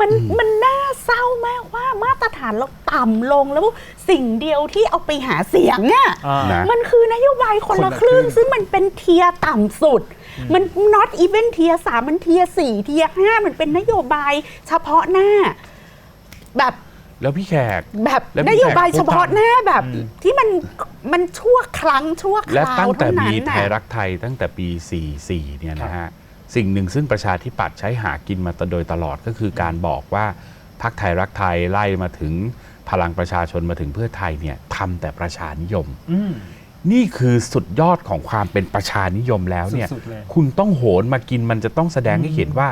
มันมันน่าเศร้ามากว่ามาตรฐานเราต่ำลงแล้วสิ่งเดียวที่เอาไปหาเสียงเนี่ยอ่านะมันคือนโยบายคนคนละละครึ่งครึ่งซึ่งมันเป็นเทียร์ต่ำสุด มัน not even เทียร์สามมันเทียร์สี่เทียร์ห้ามันเป็นนโยบายเฉพาะหน้า แบบแล้วพี่แขกแบบแล้วมีนโยบายแขกพูดเฉพาะหน้าแบบอืมที่มันมันชั่วครั้งชั่วคและราวตั้งแต่เท่านั้มีนไทน่ะยรักไทยตั้งแต่ปี 44 เนี่ยนะฮะ สิ่งหนึ่งซึ่งประชาธิปัตย์ใช้หากินมาโดยตลอดก็คือการบอกว่าพักไทยรักไทยไล่มาถึงพลังประชาชนมาถึงเพื่อไทยเนี่ยทำแต่ประชานิยมอืมนี่คือสุดยอดของความเป็นประชานิยมแล้วเนี่ยสุดๆเลยคุณต้องโหนมากินมันจะต้องแสดงให้เห็นว่า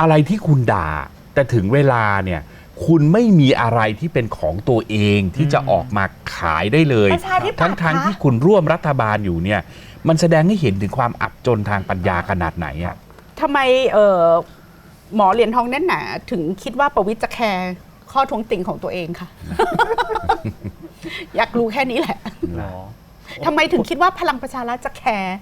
อะไรที่คุณด่า แต่ถึงเวลาเนี่ยคุณไม่มีอะไรที่เป็นของตัวเองที่จะออกมาขายได้เลยประชาธิปัตย์ทั้งทางคะที่คุณร่วมรัฐบาลอยู่เนี่ย มันแสดงให้เห็นถึงความอับจนทางปัญญาขนาดไหนอะทำไมเออหมอเหรียญทองแน่นหนาถึงคิดว่าประวิตรจะแคร์ข้อทวงติงของตัวเองค่ะ อยากรู้แค่นี้แหละหรอทำไมถึงคิดว่าพลังประชารัฐจะแคร์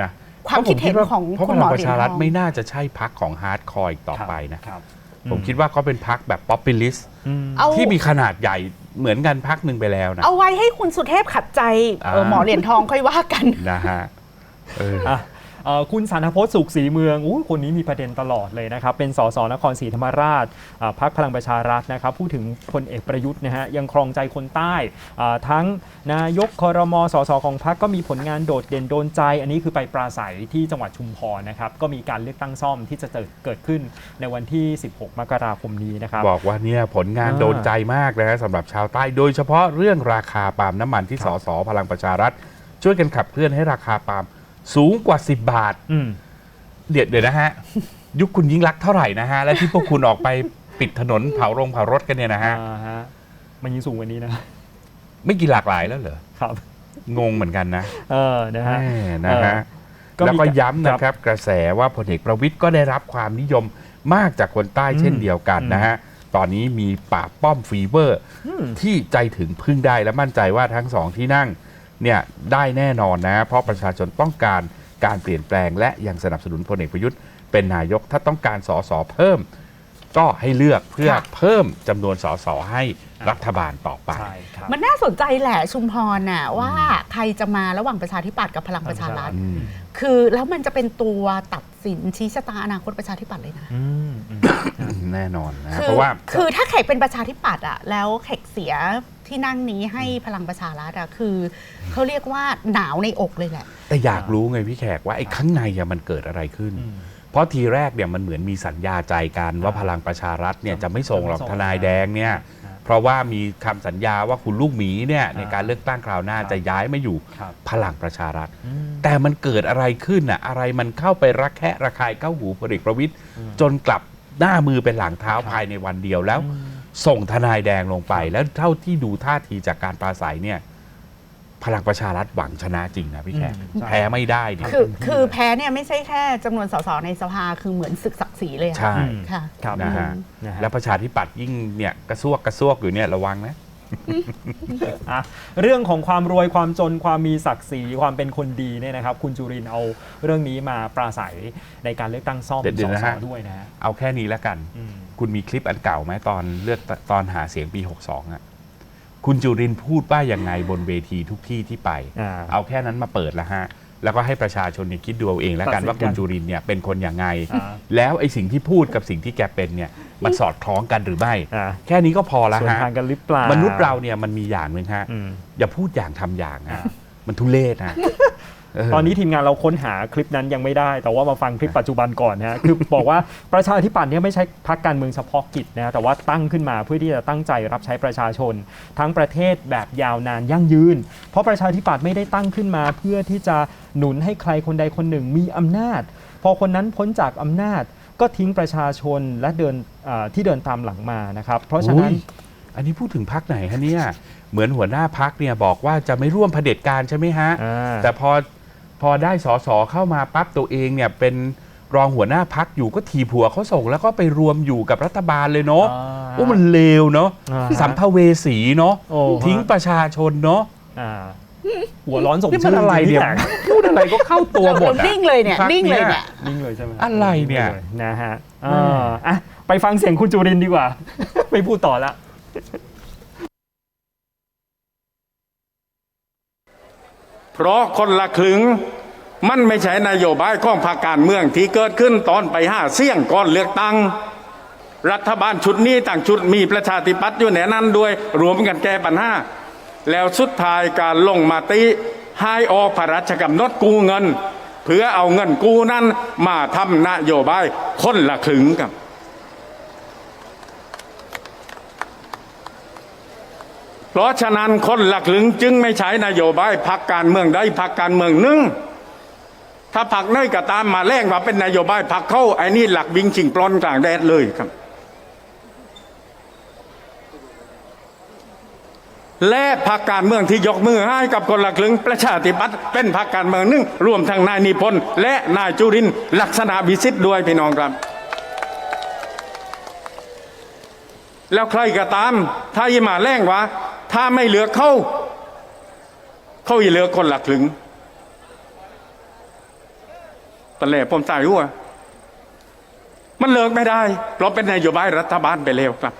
นะความคิดเห็นของเพราะคุพณหมลังอประชารัฐเหรียญทอง ไม่น่าจะใช่พักของฮาร์ดคอร์อีกต่อไปนะครับ ผมคิดว่าเขาเป็นพักแบบป๊อปปิลิส อืม เอา ที่มีขนาดใหญ่ เหมือนกันพักหนึ่งไปแล้วนะเอาไว้ให้คุณสุเทพขัดใจเอออ่าหมอเหรียญทองค่อยว่ากัน นะฮะเออ อะ เอ่อคุณสันทพจน์สุขศรีเมืองอู้คนนี้มีประเด็นตลอดเลยนะครับ เป็นสสนครศรีธรรมราชอ่าพักพลังประชารัฐนะครับ พูดถึงพลเอกประยุทธ์นะฮะยังครองใจคนใต้อ่าทั้งนายกคอรมอสสของพักก็มีผลงานโดดเด่นโดนใจ อันนี้คือไปปราศัยที่จังหวัดชุมพรนะครับ ก็มีการเลือกตั้งซ่อมที่จะเกิดขึ้นในวันที่ 16 มกราคมนี้นะครับ บอกว่าเนี่ยผลงานอ่าโดนใจมากนะฮะสำหรับชาวใต้ โดยเฉพาะเรื่องราคาปาล์มน้ำมันที่สสพลังประชารัฐ ช่วยกันขับเคลื่อนให้ราคาปาล์ม สูงกว่า 10 บาทอืม เดี๋ยวเดี๋ยวนะฮะ ยุคคุณยิ่งรักษณ์เท่าไหร่นะฮะ และที่พวกคุณออกไปปิดถนนเผาโรงเผารถกันเนี่ยนะฮะ อ่าฮะมันยิ่งสูงกว่านี้นะ ไม่กี่หลากหลายแล้วเหรอ ครับ งงเหมือนกันนะเออนะฮะ แม่นะฮะก็มีแล้วก็ย้ำครันะบครับ กระแสว่าพลเอกประวิทย์ก็ได้รับความนิยมมากจากคนใต้เช่นเดียวกันนะฮะ ตอนนี้มีป่าบป้อมฟีเวอร์อืมที่ใจถึงพึ่งได้และมั่นใจว่าทั้งสองที่นั่ง เนี่ยได้แน่นอนนะ เพราะประชาชนต้องการการเปลี่ยนแปลง และยังสนับสนุนพลเอกประยุทธ์เป็นนายกถ้าต้องการสสเพิ่ม ก็ให้เลือกเพื่อค่ะเพิ่มจำนวนสสให้รัฐบาลต่อไป ใช่ครับ มันน่าสนใจแหละชุมพรน่ะว่าใครจะมาระหว่างประชาธิปัตย์กับพลังประชารัฐ อืม คือแล้วมันจะเป็นตัวตัดสินชี้ชะตาอนาคตประชาธิปัตย์เลยนะ อืมอืม แน่นอนนะคือเพราะว่าคือถ้าแขกเป็นประชาธิปัตย์อะแล้วแขกเสียที่นั่งนี้ให้พลังประชารัฐอะคือเขาเรียกว่าหนาวในอกเลยแหละ แต่อยากรู้ไงพี่แขกว่าไอ้ข้างในอะมันเกิดอะไรขึ้นอืมเพราะทีแรกเนี่ยมันเหมือนมีสัญญาใจกันว่าพลังประชารัฐเนี่ยจะไม่ส่งหรอกจะไม่ทส่งนายแดงเนี่ยครับเพราะว่ามีคำสัญญาว่าคุณลูกหมีเนี่ยในอ่าการเลือกตั้งคราวหน้าครับจะย้ายมาอยู่ครับพลังประชารัฐอืมแต่มันเกิดอะไรขึ้นอะอะไรมันเข้าไปรักแคะระคายเข้าหูพลเอกประวิตยอืมจนกลับ หน้ามือเป็นหลังเท้าครับภายในวันเดียวแล้วอืมส่งทนายแดงลงไปครับแล้วเท่าที่ดูท่าทีจากการปราศัยเนี่ย พลังประชารัฐหวังชนะจริงนะพี่แขกอืมใช่แพ้ไม่ได้เนี่ยคือคือแพ้เนี่ยไม่ใช่แค่จำนวนสสในสภาคือเหมือนศึกศักดิ์ศรีเลยอะใช่อืมค่ะครับนะฮะนะฮะแล้วประชาธิปัตย์ยิ่งเนี่ยกระซวกกระซวกอยู่เนี่ยระวังนะ อะเรื่องของความรวยความจนความมีศักดิ์ศรีความเป็นคนดีเนี่ยนะครับ คุณจุรินทร์เอาเรื่องนี้มาปราศัยในการเลือกตั้งซ่อมเดี๋ยวสๆนะสฮะ ด้วยนะฮะเอาแค่นี้แล้วกัน อืมคุณมีคลิปอันเก่าไหมตอนเลือกตอนหาเสียงปี 62อะคุณจุรินทร์พูดว่ายังไงบนเวทีทุกที่ที่ไป อ่า เอาแค่นั้นมาเปิดแล้วฮะ แล้วก็ให้ประชาชนเนี่ยคิดดูเอาเองแล้วกันตัดสินว่าคุณกัน จุรินทร์เนี่ยเป็นคนอย่างไง อ่า แล้วไอ้สิ่งที่พูดกับสิ่งที่แกเป็นเนี่ยมันสอดคล้องกันหรือไม่ อ่าแค่นี้ก็พอแล้วส่วนฮะทางกันหรือเปล่ามนุษย์เราเนี่ยมันมีอย่างหนึ่งฮะ อืม อย่าพูดอย่างทำอย่างอ่าฮะมันทุเลศฮะเตอนนี้ทีมงานเราค้นหาคลิปนั้นยังไม่ได้ แต่ว่ามาฟังคลิปปัจจุบันก่อนนะฮะคือบอกว่าประชาธิปัตย์เนี่ยไม่ใช่พรรคการเมืองเฉพาะกิจนะแต่ว่าตั้งขึ้นมาเพื่อที่จะตั้งใจรับใช้ประชาชน ทั้งประเทศแบบยาวนานยั่งยืน เพราะประชาธิปัตย์ไม่ได้ตั้งขึ้นมา เพื่อที่จะหนุนให้ใครคนใดคนหนึ่งมีอำนาจ พอคนนั้นพ้นจากอำนาจก็ทิ้งประชาชนและเดินเอ่อที่เดินตามหลังมานะครับ เพราะฉะนั้นอุ๊ยอันนี้พูดถึงพักไหนฮะเนี่ยเหมือนหัวหน้าพักเนี่ยบอกว่าจะไม่ร่วมเผด็จการใช่ไหมฮะอ่าแต่พอ พอได้สอสอเข้ามาปั๊บตัวเองเนี่ยเป็นรองหัวหน้าพักอยู่ก็ถีบหัวเขาส่ง แล้วก็ไปรวมอยู่กับรัฐบาลเลยเนาะอ่าโอ้มันเลวเนาะอ่าสัมภเวสีเนาะโอ้ทิ้งประชาชนเนาะอ่าหัวร้อนสมนี่ชื่มันอะไรจงๆเนี่ยพี่แขกพูดอะไรก็เข้าตัวหมดอะนิ่งเลยเนี่ยพักนิ่งเลยเนี่ยนิ่งเลยใช่ไหมอะไรเนี่ยนะฮะแม่อ่าอะไปฟังเสียงคุณจุรินทร์ดีกว่า ไม่พูดต่อละ เพราะคนละครึงมันไม่ใช่นโยบายของพรรคการเมืองที่เกิดขึ้นตอนไปห้าเสี่ยงก่อนเลือกตั้ง รัฐบาลชุดนี้ต่างชุดมีประชาธิปัตย์อยู่ในนั้นด้วย รวมกันแก้ปัญหาแล้วสุดท้ายการลงมาติให้ออกพระราชกำหนดกู้เงิน เพื่อเอาเงินกู้นั้นมาทำนโยบายคนละครึงครับ เพ ราะฉะนั้นคนหลักหลึงจึงไม่ใช้นโยบายพักการเมืองใดพักการเมืองหนึ่งถ้าพักเนยก็ตามมาแลกว่าเป็นนโยบายพักเข้าไอ้นี่หลักวิงชิงปลอนกลางแดดเลยครับ และพักการเมืองที่ยกมือให้กับคนหลักหลึงประชาธิปัตย์เป็นพักการเมืองหนึ่งรวมทั้งนายนิพนธ์และนายจุรินลักษณะวิสิทธ์ด้วยพี่น้องครับแล้วใครก็ตาม ถ้าอีมาแรงวะ ถ้าไม่เหลือเขาเขาอีเหลือคนหลักถึงตอนแรกผมใส่หัวมันเลิกไม่ได้ เพราะเป็นนโยบายรัฐบาลไปแล้วครับ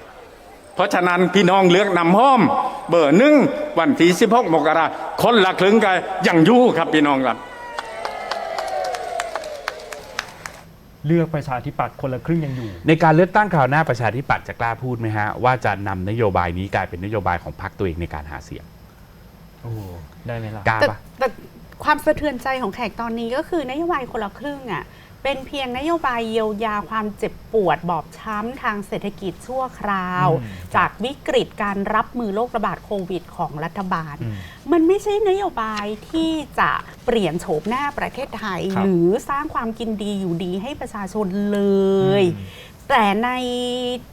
เพราะฉะนั้นพี่น้องเลือกนำห้อม เบอร์หนึ่งวันที่สิบหกมกราคนหลักถึงกันยังอยู่ครับพี่น้องครับ เลือกประชาธิปัตย์คนละครึ่งยังอยู่ ในการเลือกตั้งคราวหน้าประชาธิปัตย์จะกล้าพูดไหมฮะ ว่าจะนำนโยบายนี้กลายเป็นนโยบายของพรรคตัวเองในการหาเสียงโอ้ได้ไหมล่ะ กล้าแต่ปะ แต่ความสะเทือนใจของแขกตอนนี้ก็คือนโยบายคนละครึ่งอะ เป็นเพียงนโยบายเยียวยาความเจ็บปวดบอบช้ำทางเศรษฐกิจชั่วคราวอืมจากวิกฤตการรับมือโรคระบาดโควิดของรัฐบาลอืมมันไม่ใช่นโยบายที่จะเปลี่ยนโฉมหน้าประเทศไทยครับหรือสร้างความกินดีอยู่ดีให้ประชาชนเลยอืมแต่ใน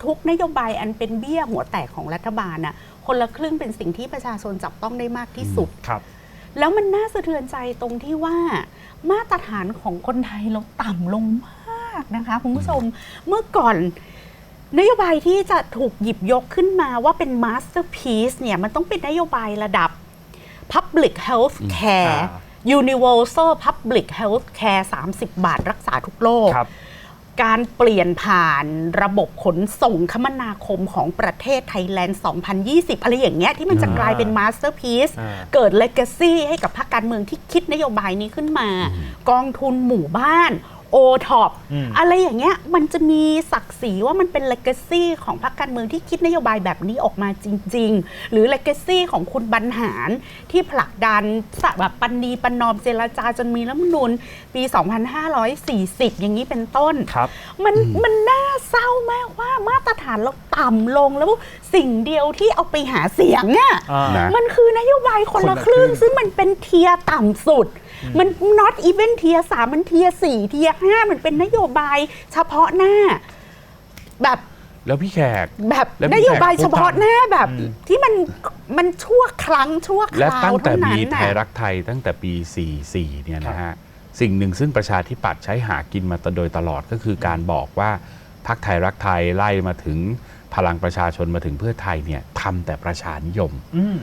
ทุกนโยบายอันเป็นเบี้ยหัวแตกของรัฐบาลน่ะคนละครึ่งเป็นสิ่งที่ประชาชนจับต้องได้มากที่สุดครับ แล้วมันน่าสะเทือนใจตรงที่ว่ามาตรฐานของคนไทยเราต่ำลงมากนะคะคุณผู้ชมเมื่อก่อนนโยบายที่จะถูกหยิบยกขึ้นมาว่าเป็นมาสเตอร์พีซเนี่ยมันต้องเป็นนโยบายระดับ Public Health Care อ่า Universal Public Health Care 30 บาทรักษาทุกโรคครับ การเปลี่ยนผ่านระบบขนส่งคมนาคมของประเทศไทยแลนด์ 2020 อะไรอย่างเงี้ยที่มันจะอ่ากลายเป็นมาสเตอร์พีซอ่าเกิดเลก a ซี่ให้กับพรรคการเมืองที่คิดนโยบายนี้ขึ้นมา กองทุนหมู่บ้าน โอท็อปอืม อะไรอย่างเงี้ยมันจะมีศักดิ์ศรีว่ามันเป็นเลก a ซี่ของพรรคการเมืองที่คิดนโยบายแบบนี้ออกมาจริง ๆ หรือเลก a ซี่ของคุณบรรหารที่ผลักดันสะแบบปันนีประนอมเจรจาจนมีรัฐธรรมนูญปี 2540 อย่างนี้เป็นต้น ครับ มันมันน่าเศร้ามากว่ามาตรฐานเราต่ำลงแล้วสิ่งเดียวที่เอาไปหาเสียงเนี่ยอ่านะมันคือนโยบายคนคนละละครึ่งครึ่ง ซึ่งมันเป็นเทียร์ต่ำสุด มัน not even เทียร์สามมันเทียร์สี่เทียร์ห้ามันเป็นนโยบายเฉพาะหน้า แบบแล้วพี่แขก แบบแล้วมีนโยบายแขกผู้เฉพาะหน้าแบบอืมที่มันมันชั่วครั้งชั่วคและราวตั้งแต่เท่านั้มีนไทน่ะยรักไทยตั้งแต่ปี 44 เนี่ยนะฮะ สิ่งหนึ่งซึ่งประชาธิปัตย์ใช้หากินมาโดยตลอดก็คือการบอกว่าพักไทยรักไทยไล่มาถึงพลังประชาชนมาถึงเพื่อไทยเนี่ยทำแต่ประชานิยม อืม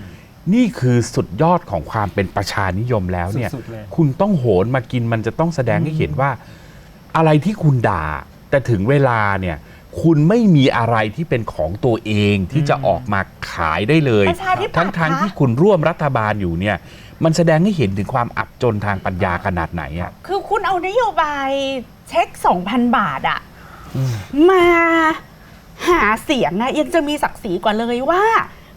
นี่คือสุดยอดของความเป็นประชานิยมแล้วเนี่ย สุดๆเลย คุณต้องโหนมากินมันจะต้องแสดงให้เห็นว่า อะไรที่คุณด่า แต่ถึงเวลาเนี่ย คุณไม่มีอะไรที่เป็นของตัวเองที่จะออกมาขายได้เลย ประชาธิปัตย์ทั้งทั้งคะ ที่คุณร่วมรัฐบาลอยู่เนี่ย มันแสดงให้เห็นถึงความอับจนทางปัญญาขนาดไหนอะ คือคุณเอานโยบายเช็ค 2,000 บาทอะมาหาเสียงอะยังจะมีศักดิ์ศรีกว่าเลยว่า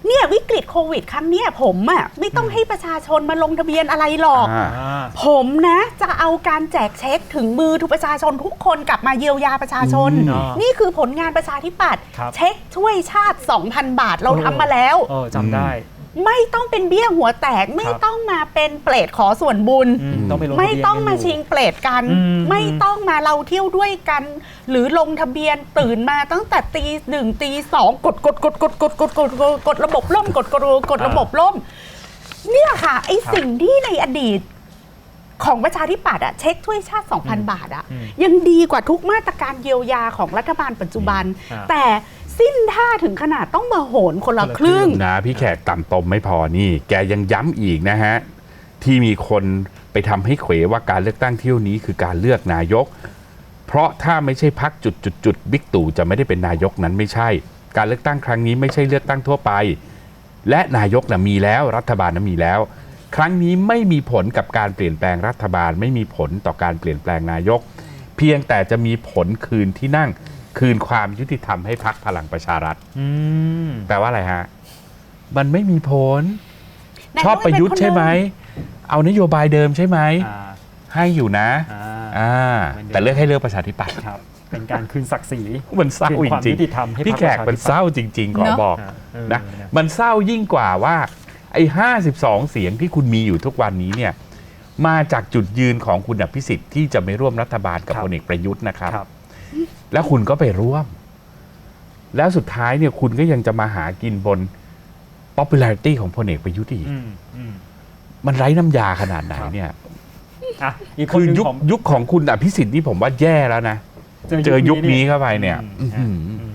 เนี่ยวิกฤตโควิดครั้งเนี้ยผมอะไม่ต้องให้ประชาชนมาลงทะเบียนอะไรหรอก อ่า อ่า ผมนะ จะเอาการแจกเช็คถึงมือทุกประชาชนทุกคนกลับมาเยียวยาประชาชน อืมนี่คือผลงานประชาธิปัตย์ครับ เช็คช่วยชาติ 2,000 บาทเราทำมาแล้ว เออจำได้ ไม่ต้องเป็นเบี้ยหัวแตก ไม่ต้องมาเป็นเปรตขอส่วนบุญอืมต้องไปลงทะไม่เบียนต้องมากันยู่ชิงเปรตกันอืมไม่ต้องมาเราเที่ยวด้วยกัน หรือลงทะเบียนตื่นมาตั้งแต่ตีหนึ่งตีสองกดกดกดกดกดกดกดกดกดระบบล่มกดกดกดระบบล่ม เนี่ยค่ะไอสิ่งที่ในอดีตของประชาธิปัตย์อะเช็คถ้วยชาติ 2,000 บาทอะอืมยังดีกว่าทุกมาตรการเยียวยาของรัฐบาลปัจจุบันอ่าแต่ สิ้นท่าถึงขนาดต้องมาโหนคนละครึ่งครึ่งนะพี่แขกต่ำตมไม่พอนี่ แกยังย้ำอีกนะฮะ ที่มีคนไปทำให้เขวว่าการเลือกตั้งเที่ยวนี้คือการเลือกนายก เพราะถ้าไม่ใช่พักจุดจุดจุดบิ๊กตู่จะไม่ได้เป็นนายกนั้นไม่ใช่ การเลือกตั้งครั้งนี้ไม่ใช่เลือกตั้งทั่วไป และนายกนะมีแล้วรัฐบาลนะมีแล้ว ครั้งนี้ไม่มีผลกับการเปลี่ยนแปลงรัฐบาล ไม่มีผลต่อการเปลี่ยนแปลงนายก เพียงแต่จะมีผลคืนที่นั่ง คืนความยุติธรรมให้พักพลังประชารัฐอืมแปลว่าอะไรฮะ มันไม่มีผล นายกชอบประยุทธ์ใช่ไหม เอานโยบายเดิมใช่ไหม อ่าให้อยู่นะ อ่า อ่า เหมือนเดิม แต่เลือกให้เลือกประชาธิปัตย์ครับ เป็นการคืนศักดิ์ศรี มันเศร้าคืนจความริยุงติธรรมให้ๆ พี่พรรคแขกประชาธิปัตย์มันเศร้าจริง ๆ ขอเนอะ บอกอ่าเออนะ มันเศร้ายิ่งกว่าว่า ไอ้ห้าสิบสองเสียงที่คุณมีอยู่ทุกวันนี้เนี่ย มาจากจุดยืนของคุณอภิสิทธิ์ที่จะไม่ร่วมรัฐบาลกับครับ พลเอกประยุทธ์นะครับ ครับ แล้วคุณก็ไปร่วม แล้วสุดท้ายเนี่ยคุณก็ยังจะมาหากินบน popularity ของพลเอกประยุทธ์อีกอืมอืม มันไร้น้ำยาขนาดไหนเนี่ยอะอีกคนคือหนึ่งยุคของยุคของคุณอภิสิทธิ์นี่ผมว่าแย่แล้วนะ เจอยุคนี้เข้าไปเนี่ยอืม อื้อหืออืม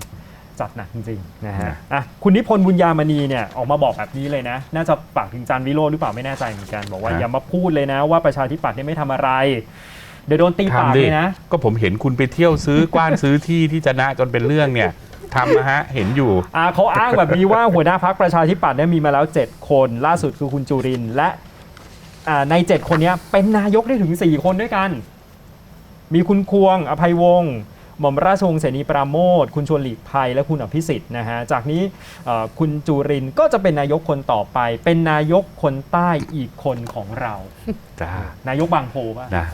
จัดหนักจริงๆนะฮะนะ อะคุณนิพนธ์บุญญามณีเนี่ยออกมาบอกแบบนี้เลยนะ น่าจะฝากถึงจันทร์วิโรจน์หรือเปล่าไม่แน่ใจเหมือนกัน บอกว่าอย่ามาพูดเลยนะว่าประชาธิปัตย์เนี่ยไม่ทำอะไร เดี๋ยวโดนตีปากทำดิเลยนะ ก็ผมเห็นคุณไปเที่ยวซื้อกว้านซื้อที่ที่จะนะจนเป็นเรื่องเนี่ยทำนะฮะเห็นอยู่ อ่าเขาอ้างแบบนี้ว่าหัวหน้าพักประชาธิปัตย์เนี่ยมีมาแล้ว 7 คน ล่าสุดคือคุณจุรินทร์และอ่าใน 7 คนเนี้ยเป็นนายกได้ถึง 4 คนด้วยกัน มีคุณควง อภัยวงศ์หม่อมราชวงศ์เสนีปราโมทคุณชวนหลีกภัยและคุณอภิสิทธิ์นะฮะจากนี้เอ่อคุณจุรินทร์ก็จะเป็นนายกคนต่อไป เป็นนายกคนใต้อีกคนของเรา จ้านายกบางโพป่ะ นะ